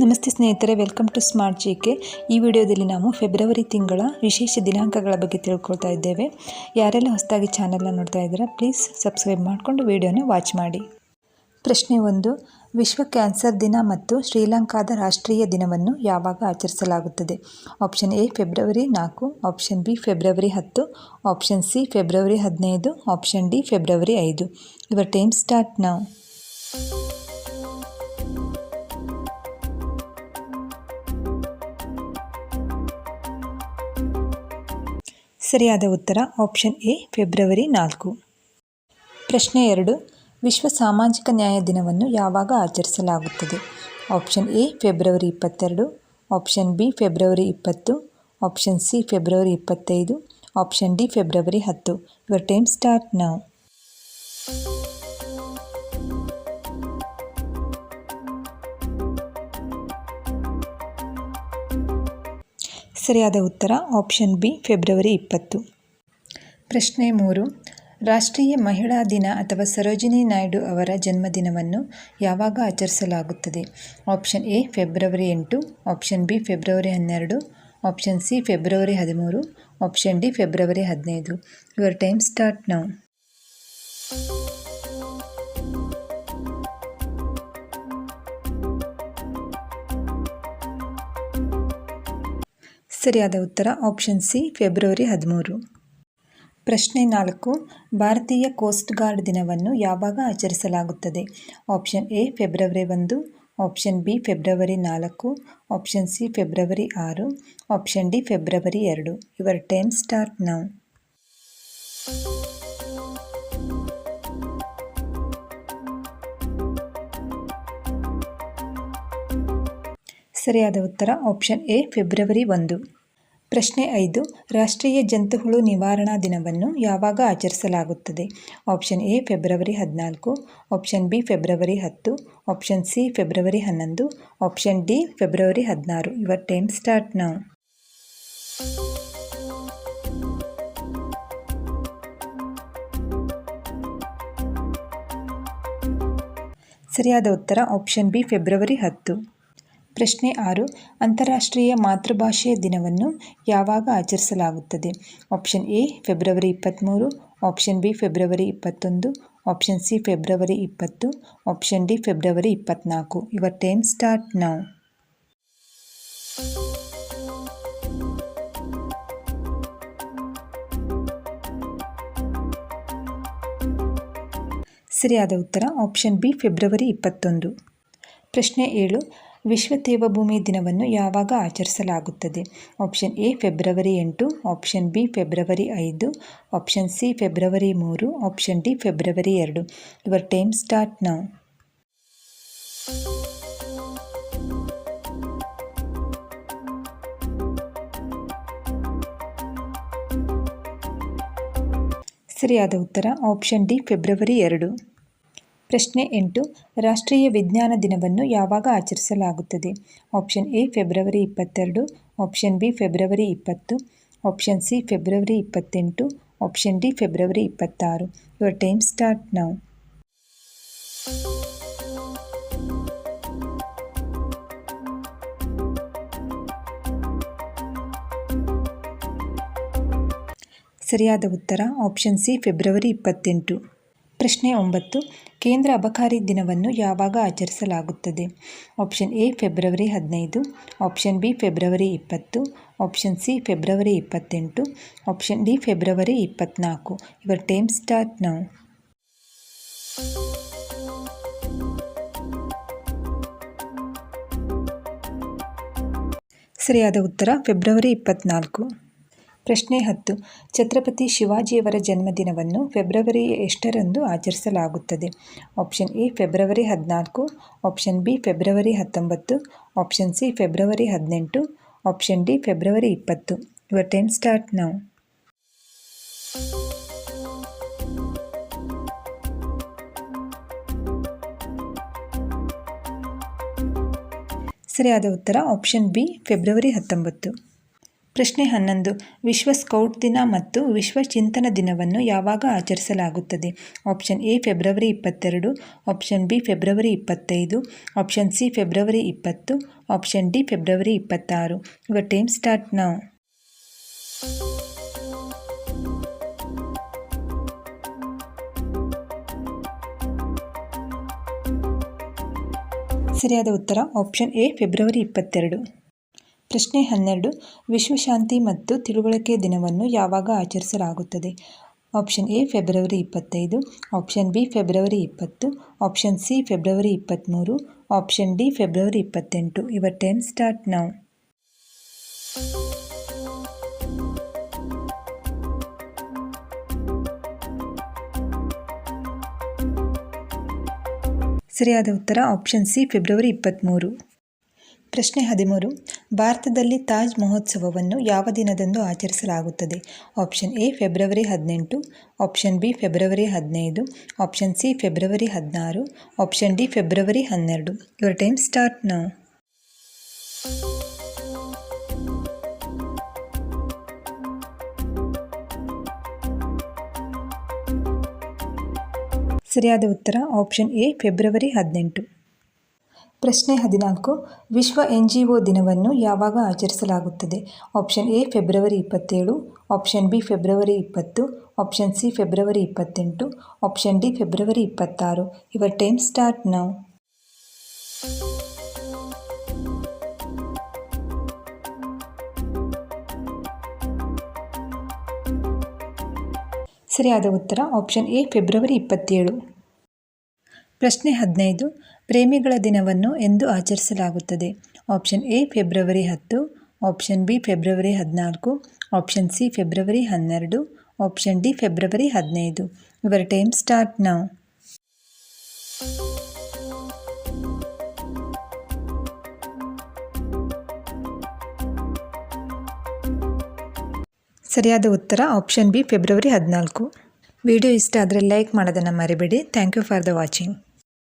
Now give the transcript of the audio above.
ನಮಸ್ತೆ ಸ್ನೇಹಿತರೆ, welcome to smart G K ಈ ವಿಡಿಯೋದಲ್ಲಿ ನಾವು ಫೆಬ್ರವರಿ ತಿಂಗಳ ವಿಶೇಷ ದಿನಾಂಕಗಳ ಬಗ್ಗೆ ತಿಳ್ಕೊಳ್ತಾ ಇದ್ದೇವೆ. ಯಾರೆಲ್ಲ ಹೊಸದಾಗಿ ಚಾನೆಲ್ನ ನೋಡ್ತಾ ಇದ್ದೀರಾ ಪ್ಲೀಸ್ ಸಬ್ಸ್ಕ್ರೈಬ್ ಮಾಡಿಕೊಂಡು ವಿಡಿಯೋನ ವಾಚ್ ಮಾಡಿ. ಪ್ರಶ್ನೆ ಒಂದು, ವಿಶ್ವ ಕ್ಯಾನ್ಸರ್ ದಿನ ಮತ್ತು ಶ್ರೀಲಂಕಾದ ರಾಷ್ಟ್ರೀಯ ದಿನವನ್ನು ಯಾವಾಗ ಆಚರಿಸಲಾಗುತ್ತದೆ? ಆಪ್ಷನ್ ಎ ಫೆಬ್ರವರಿ ನಾಲ್ಕು ಆಪ್ಷನ್ ಬಿ ಫೆಬ್ರವರಿ ಹತ್ತು ಆಪ್ಷನ್ ಸಿ ಫೆಬ್ರವರಿ ಹದಿನೈದು ಆಪ್ಷನ್ ಡಿ ಫೆಬ್ರವರಿ ಐದು. ಇವರ್ ಟೈಮ್ ಸ್ಟಾರ್ಟ್ ನಾವು ಸರಿಯಾದ ಉತ್ತರ ಆಪ್ಷನ್ ಎ, ಫೆಬ್ರವರಿ ನಾಲ್ಕು. ಪ್ರಶ್ನೆ ಎರಡು, ವಿಶ್ವ ಸಾಮಾಜಿಕ ನ್ಯಾಯ ದಿನವನ್ನು ಯಾವಾಗ ಆಚರಿಸಲಾಗುತ್ತದೆ? ಆಪ್ಷನ್ ಎ, ಫೆಬ್ರವರಿ ಇಪ್ಪತ್ತೆರಡು. ಆಪ್ಷನ್ ಬಿ, ಫೆಬ್ರವರಿ ಇಪ್ಪತ್ತು. ಆಪ್ಷನ್ ಸಿ, ಫೆಬ್ರವರಿ ಇಪ್ಪತ್ತೈದು. ಆಪ್ಷನ್ ಡಿ, ಫೆಬ್ರವರಿ ಹತ್ತು. Your time start now. ಸರಿಯಾದ ಉತ್ತರ ಆಪ್ಷನ್ ಬಿ, ಫೆಬ್ರವರಿ ಇಪ್ಪತ್ತು. ಪ್ರಶ್ನೆ ಮೂರು. ರಾಷ್ಟ್ರೀಯ ಮಹಿಳಾ ದಿನ ಅಥವಾ ಸರೋಜಿನಿ ನಾಯ್ಡು ಅವರ ಜನ್ಮದಿನವನ್ನು ಯಾವಾಗ ಆಚರಿಸಲಾಗುತ್ತದೆ? ಆಪ್ಷನ್ ಎ, ಫೆಬ್ರವರಿ ಎಂಟು. ಆಪ್ಷನ್ ಬಿ, ಫೆಬ್ರವರಿ ಹನ್ನೆರಡು. ಆಪ್ಷನ್ ಸಿ, ಫೆಬ್ರವರಿ ಹದಿಮೂರು. ಆಪ್ಷನ್ ಡಿ, ಫೆಬ್ರವರಿ ಹದಿನೈದು. ಯುವರ್ ಟೈಮ್ ಸ್ಟಾರ್ಟ್ ನಾವು ಸರಿಯಾದ ಉತ್ತರ ಆಪ್ಷನ್ ಸಿ ಫೆಬ್ರವರಿ ಹದಿಮೂರು. ಪ್ರಶ್ನೆ ನಾಲ್ಕು, ಭಾರತೀಯ ಕೋಸ್ಟ್ ಗಾರ್ಡ್ ದಿನವನ್ನು ಯಾವಾಗ ಆಚರಿಸಲಾಗುತ್ತದೆ? ಆಪ್ಷನ್ ಎ ಫೆಬ್ರವರಿ ಒಂದು ಆಪ್ಷನ್ ಬಿ ಫೆಬ್ರವರಿ ನಾಲ್ಕು ಆಪ್ಷನ್ ಸಿ ಫೆಬ್ರವರಿ ಆರು ಆಪ್ಷನ್ ಡಿ ಫೆಬ್ರವರಿ ಎರಡು. ಯುವರ್ ಟೈಮ್ ಸ್ಟಾರ್ಟ್ ನಾವು ಸರಿಯಾದ ಉತ್ತರ ಆಪ್ಷನ್ ಎ, ಫೆಬ್ರವರಿ ಒಂದು. ಪ್ರಶ್ನೆ ಐದು, ರಾಷ್ಟ್ರೀಯ ಜಂತುಹುಳು ನಿವಾರಣಾ ದಿನವನ್ನು ಯಾವಾಗ ಆಚರಿಸಲಾಗುತ್ತದೆ? ಆಪ್ಷನ್ ಎ, ಫೆಬ್ರವರಿ ಹದಿನಾಲ್ಕು, ಆಪ್ಷನ್ ಬಿ, ಫೆಬ್ರವರಿ ಹತ್ತು, ಆಪ್ಷನ್ ಸಿ, ಫೆಬ್ರವರಿ ಹನ್ನೊಂದು, ಆಪ್ಷನ್ ಡಿ, ಫೆಬ್ರವರಿ ಹದಿನಾರು. ಯುವರ್ ಟೈಮ್ ಸ್ಟಾರ್ಟ್ ನಾವು ಸರಿಯಾದ ಉತ್ತರ ಆಪ್ಷನ್ ಬಿ, ಫೆಬ್ರವರಿ ಹತ್ತು. ಪ್ರಶ್ನೆ ಆರು, ಅಂತಾರಾಷ್ಟ್ರೀಯ ಮಾತೃಭಾಷೆಯ ದಿನವನ್ನು ಯಾವಾಗ ಆಚರಿಸಲಾಗುತ್ತದೆ? ಆಪ್ಷನ್ ಎ, ಫೆಬ್ರವರಿ ಇಪ್ಪತ್ತ್ಮೂರು ಆಪ್ಷನ್ ಬಿ, ಫೆಬ್ರವರಿ ಇಪ್ಪತ್ತೊಂದು, ಆಪ್ಷನ್ ಸಿ, ಫೆಬ್ರವರಿ ಇಪ್ಪತ್ತು, ಆಪ್ಷನ್ ಡಿ, ಫೆಬ್ರವರಿ ಇಪ್ಪತ್ತ್ನಾಲ್ಕು ಯುವರ್ ಟೈಮ್ ಸ್ಟಾರ್ಟ್ ನಾವು ಸರಿಯಾದ ಉತ್ತರ, ಆಪ್ಷನ್ ಬಿ, ಫೆಬ್ರವರಿ ಇಪ್ಪತ್ತೊಂದು. ಪ್ರಶ್ನೆ ಏಳು ವಿಶ್ವ ದೇವಭೂಮಿ ದಿನವನ್ನು ಯಾವಾಗ ಆಚರಿಸಲಾಗುತ್ತದೆ? ಆಪ್ಷನ್ ಎ, ಫೆಬ್ರವರಿ ಎಂಟು. ಆಪ್ಷನ್ ಬಿ, ಫೆಬ್ರವರಿ ಐದು. ಆಪ್ಷನ್ ಸಿ, ಫೆಬ್ರವರಿ ಮೂರು. ಆಪ್ಷನ್ ಡಿ, ಫೆಬ್ರವರಿ ಎರಡು. ಯುವರ್ ಟೈಮ್ ಸ್ಟಾರ್ಟ್ ನಾವು ಸರಿಯಾದ ಉತ್ತರ, ಆಪ್ಷನ್ ಡಿ, ಫೆಬ್ರವರಿ ಎರಡು. ಪ್ರಶ್ನೆ ಎಂಟು, ರಾಷ್ಟ್ರೀಯ ವಿಜ್ಞಾನ ದಿನವನ್ನು ಯಾವಾಗ ಆಚರಿಸಲಾಗುತ್ತದೆ? ಆಪ್ಷನ್ ಎ, ಫೆಬ್ರವರಿ ಇಪ್ಪತ್ತೆರಡು, ಆಪ್ಷನ್ ಬಿ, ಫೆಬ್ರವರಿ ಇಪ್ಪತ್ತು, ಆಪ್ಷನ್ ಸಿ, ಫೆಬ್ರವರಿ ಇಪ್ಪತ್ತೆಂಟು, ಆಪ್ಷನ್ ಡಿ, ಫೆಬ್ರವರಿ ಇಪ್ಪತ್ತಾರು. ಯುವರ್ ಟೈಮ್ ಸ್ಟಾರ್ಟ್ ನಾವು ಸರಿಯಾದ ಉತ್ತರ, ಆಪ್ಷನ್ ಸಿ, ಫೆಬ್ರವರಿ ಇಪ್ಪತ್ತೆಂಟು. ಪ್ರಶ್ನೆ ಒಂಬತ್ತು. ಕೇಂದ್ರ ಅಬಕಾರಿ ದಿನವನ್ನು ಯಾವಾಗ ಆಚರಿಸಲಾಗುತ್ತದೆ? ಆಪ್ಷನ್ ಎ, ಫೆಬ್ರವರಿ ಹದಿನೈದು. ಆಪ್ಷನ್ ಬಿ, ಫೆಬ್ರವರಿ ಇಪ್ಪತ್ತು. ಆಪ್ಷನ್ ಸಿ, ಫೆಬ್ರವರಿ ಇಪ್ಪತ್ತೆಂಟು. ಆಪ್ಷನ್ ಡಿ, ಫೆಬ್ರವರಿ ಇಪ್ಪತ್ತ್ನಾಲ್ಕು ಇವರ್ ಟೈಮ್ ಸ್ಟಾರ್ಟ್ ನಾವು ಸರಿಯಾದ ಉತ್ತರ, ಫೆಬ್ರವರಿ ಇಪ್ಪತ್ತ್ನಾಲ್ಕು ಪ್ರಶ್ನೆ ಹತ್ತು. ಛತ್ರಪತಿ ಶಿವಾಜಿಯವರ ಜನ್ಮದಿನವನ್ನು ಫೆಬ್ರವರಿ ಎಷ್ಟರಂದು ಆಚರಿಸಲಾಗುತ್ತದೆ? ಆಪ್ಷನ್ ಎ, ಫೆಬ್ರವರಿ ಹದಿನಾಲ್ಕು. ಆಪ್ಷನ್ ಬಿ, ಫೆಬ್ರವರಿ ಹತ್ತೊಂಬತ್ತು. ಆಪ್ಷನ್ ಸಿ, ಫೆಬ್ರವರಿ ಹದಿನೆಂಟು. ಆಪ್ಷನ್ ಡಿ, ಫೆಬ್ರವರಿ ಇಪ್ಪತ್ತು. ಯುವರ್ ಟೈಮ್ ಸ್ಟಾರ್ಟ್ ನಾವು ಸರಿಯಾದ ಉತ್ತರ ಆಪ್ಷನ್ ಬಿ, ಫೆಬ್ರವರಿ ಹತ್ತೊಂಬತ್ತು. ಪ್ರಶ್ನೆ ಹನ್ನೊಂದು. ವಿಶ್ವ ಸ್ಕೌಟ್ ದಿನ ಮತ್ತು ವಿಶ್ವ ಚಿಂತನ ದಿನವನ್ನು ಯಾವಾಗ ಆಚರಿಸಲಾಗುತ್ತದೆ? ಆಪ್ಷನ್ ಎ, ಫೆಬ್ರವರಿ ಇಪ್ಪತ್ತೆರಡು. ಆಪ್ಷನ್ ಬಿ, ಫೆಬ್ರವರಿ ಇಪ್ಪತ್ತೈದು. ಆಪ್ಷನ್ ಸಿ, ಫೆಬ್ರವರಿ ಇಪ್ಪತ್ತು. ಆಪ್ಷನ್ ಡಿ, ಫೆಬ್ರವರಿ ಇಪ್ಪತ್ತಾರು. ಇವ ಟೈಮ್ ಸ್ಟಾರ್ಟ್ ನಾವು ಸರಿಯಾದ ಉತ್ತರ ಆಪ್ಷನ್ ಎ, ಫೆಬ್ರವರಿ ಇಪ್ಪತ್ತೆರಡು. ಪ್ರಶ್ನೆ ಹನ್ನೆರಡು. ವಿಶ್ವಶಾಂತಿ ಮತ್ತು ತಿಳುವಳಿಕೆ ದಿನವನ್ನು ಯಾವಾಗ ಆಚರಿಸಲಾಗುತ್ತದೆ? ಆಪ್ಷನ್ ಎ, ಫೆಬ್ರವರಿ ಇಪ್ಪತ್ತೈದು. ಆಪ್ಷನ್ ಬಿ, ಫೆಬ್ರವರಿ ಇಪ್ಪತ್ತು. ಆಪ್ಷನ್ ಸಿ, ಫೆಬ್ರವರಿ ಇಪ್ಪತ್ತ್ಮೂರು. ಆಪ್ಷನ್ ಡಿ, ಫೆಬ್ರವರಿ ಇಪ್ಪತ್ತೆಂಟು. ಇವರ್ ಟೈಮ್ ಸ್ಟಾರ್ಟ್ ನಾವು ಸರಿಯಾದ ಉತ್ತರ ಆಪ್ಷನ್ ಸಿ, ಫೆಬ್ರವರಿ ಇಪ್ಪತ್ತ್ಮೂರು. ಪ್ರಶ್ನೆ ಹದಿಮೂರು. ಭಾರತದಲ್ಲಿ ತಾಜ್ ಮಹೋತ್ಸವವನ್ನು ಯಾವ ದಿನದಂದು ಆಚರಿಸಲಾಗುತ್ತದೆ? ಆಪ್ಷನ್ ಎ, ಫೆಬ್ರವರಿ ಹದಿನೆಂಟು. ಆಪ್ಷನ್ ಬಿ, ಫೆಬ್ರವರಿ ಹದಿನೈದು. ಆಪ್ಷನ್ ಸಿ, ಫೆಬ್ರವರಿ ಹದಿನಾರು. ಆಪ್ಷನ್ ಡಿ, ಫೆಬ್ರವರಿ ಹನ್ನೆರಡು. ಯುವರ್ ಟೈಮ್ ಸ್ಟಾರ್ಟ್ ನಾವು ಸರಿಯಾದ ಉತ್ತರ ಆಪ್ಷನ್ ಎ, ಫೆಬ್ರವರಿ ಹದಿನೆಂಟು. ಪ್ರಶ್ನೆ ಹದಿನಾಲ್ಕು. ವಿಶ್ವ ಎನ್ ಜಿ ಒ ದಿನವನ್ನು ಯಾವಾಗ ಆಚರಿಸಲಾಗುತ್ತದೆ? ಆಪ್ಷನ್ ಎ, ಫೆಬ್ರವರಿ ಇಪ್ಪತ್ತೇಳು. ಆಪ್ಷನ್ ಬಿ, ಫೆಬ್ರವರಿ ಇಪ್ಪತ್ತು. ಆಪ್ಷನ್ ಸಿ, ಫೆಬ್ರವರಿ ಇಪ್ಪತ್ತೆಂಟು. ಆಪ್ಷನ್ ಡಿ, ಫೆಬ್ರವರಿ ಇಪ್ಪತ್ತಾರು. Your time start now. ಸರಿಯಾದ ಉತ್ತರ ಆಪ್ಷನ್ ಎ, ಫೆಬ್ರವರಿ ಇಪ್ಪತ್ತೇಳು. ಪ್ರಶ್ನೆ ಹದಿನೈದು, ಪ್ರೇಮಿಗಳ ದಿನವನ್ನು ಎಂದು ಆಚರಿಸಲಾಗುತ್ತದೆ. ಆಪ್ಷನ್ ಎ, ಫೆಬ್ರವರಿ ಹತ್ತು. ಆಪ್ಷನ್ ಬಿ, ಫೆಬ್ರವರಿ ಹದಿನಾಲ್ಕು. ಆಪ್ಷನ್ ಸಿ, ಫೆಬ್ರವರಿ ಹನ್ನೆರಡು. ಆಪ್ಷನ್ ಡಿ, ಫೆಬ್ರವರಿ ಹದಿನೈದು. ಯುವರ್ ಟೈಮ್ ಸ್ಟಾರ್ಟ್ ನಾವು ಸರಿಯಾದ ಉತ್ತರ ಆಪ್ಷನ್ ಬಿ, ಫೆಬ್ರವರಿ ಹದಿನಾಲ್ಕು. ವಿಡಿಯೋ ಇಷ್ಟ ಆದರೆ ಲೈಕ್ ಮಾಡೋದನ್ನು ಮರಿಬೇಡಿ. Thank you for the watching